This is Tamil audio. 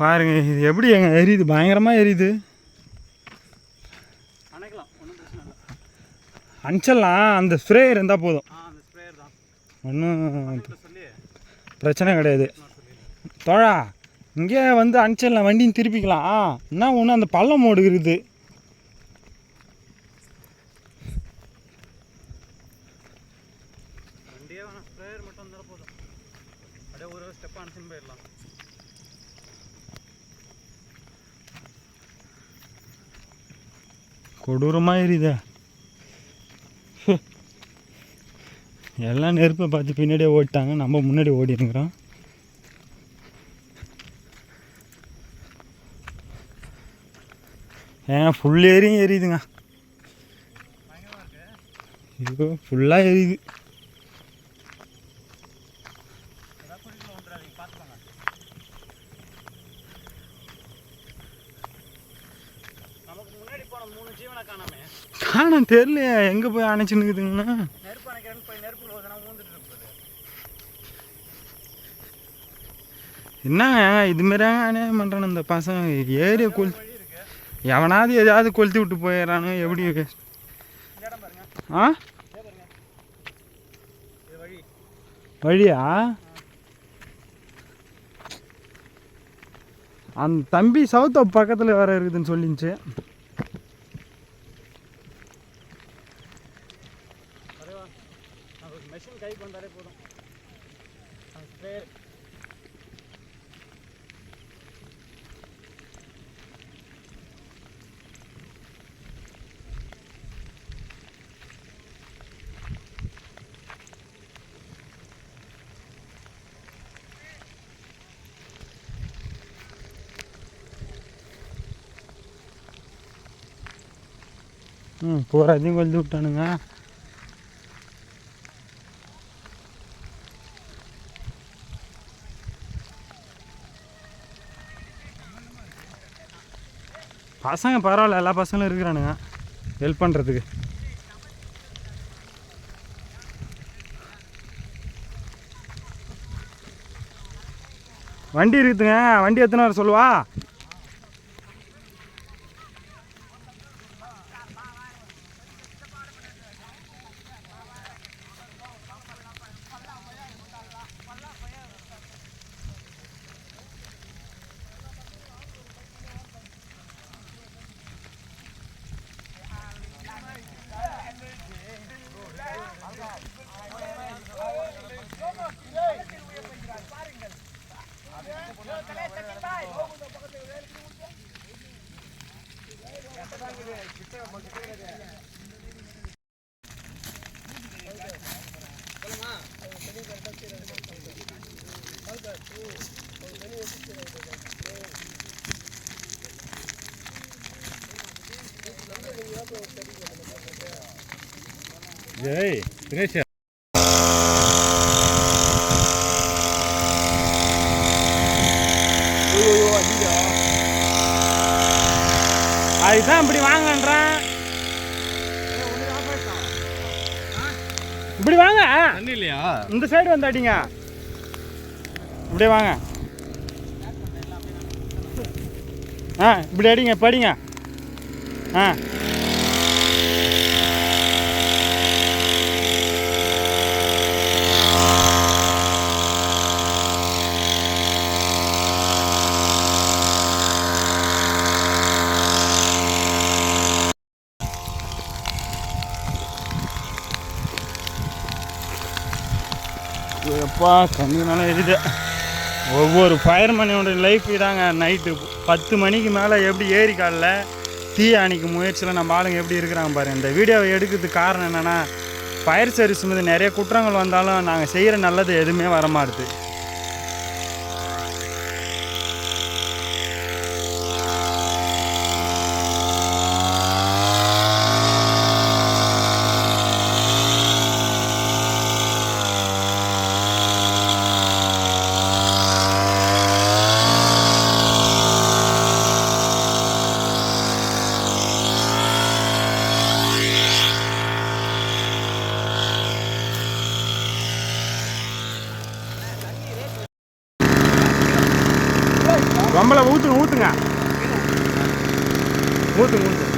பாருங்க இது எப்படி எங்க எரியுது? பயங்கரமாக எரியுது. அனுப்பிச்சிடலாம் அந்த ஸ்ப்ரே இருந்தால் போதும். ஒன்றும் பிரச்சனை கிடையாது. தோழா இங்கே வந்து அனுப்பிச்சிடலாம் வண்டியும் திருப்பிக்கலாம். என்ன ஒன்று அந்த பள்ளம் மோடு இருக்குது அப்படியே ஒரு ஸ்டெப் அனுப்பிச்சுன்னு போயிடலாம். கொடூரமாக எரியுதா எல்லாம் நெருப்பை பார்த்து பின்னாடியே ஓடிட்டாங்க. நம்ம முன்னாடி ஓடினுங்கிறோம் ஏன் ஃபுல் ஏரியும் எரியுதுங்க. ஐயோ ஃபுல்லாக எரியுது. காணாமே. தெரியலையே. எங்கே போய் அணைச்சின்னுக்குதுங்கண்ணா? நெருப்பு அணைக்கிறேன்னு போய் நெருப்பு என்னங்க இதுமாரியாங்க அநியாயம் பண்ணுறானு இந்த பசங்க? ஏரியை கொல் எவனாவது எதாவது கொளுத்தி விட்டு போயிடறானு எப்படி ஆ? வழியா? அந்த தம்பி சவுத்த பக்கத்தில் வேற இருக்குதுன்னு சொல்லிச்சு மட்டும் கைக்கு வந்தாலே போதும். அந்த ஸ்ப்ரேயர் ம் பூராத்தையும் கொளுத்தி விட்டானுங்க பசங்க பரவாயில்ல எல்லா பசங்களும் இருக்கிறானுங்க. ஹெல்ப் பண்ணுறதுக்கு வண்டி இருக்குதுங்க. வண்டி எத்தனை வர சொல்லுவா? ஜெய் தினேஷ். அதுதான் இப்படி வாங்கன்றேன். இப்படி வாங்க. தண்ணி இல்லையா இந்த சைடு வந்து அடிங்க இப்படியே வாங்க. ஆ இப்படி அடிங்க படிங்க. ஆ. எப்பா கண்ணுனால எரியுது ஒவ்வொரு ஃபயர்மேனோட லைஃப் இதாங்க. நைட்டு பத்து மணிக்கு மேலே எப்படி ஏறி காலில் தீ அணைக்க முயற்சியில் நம்ம ஆளுங்க எப்படி இருக்கிறாங்க பாருங்க இந்த வீடியோவை எடுக்கிறதுக்கு காரணம் என்னென்னா ஃபயர் சர்வீஸ் மீது நிறைய குற்றங்கள் வந்தாலும் நாங்கள் செய்கிற நல்லது எதுவுமே வர மாட்டுது ஊற்றுங்க ஊற்றுங்க ஊற்றுங்க ஊற்றுங்க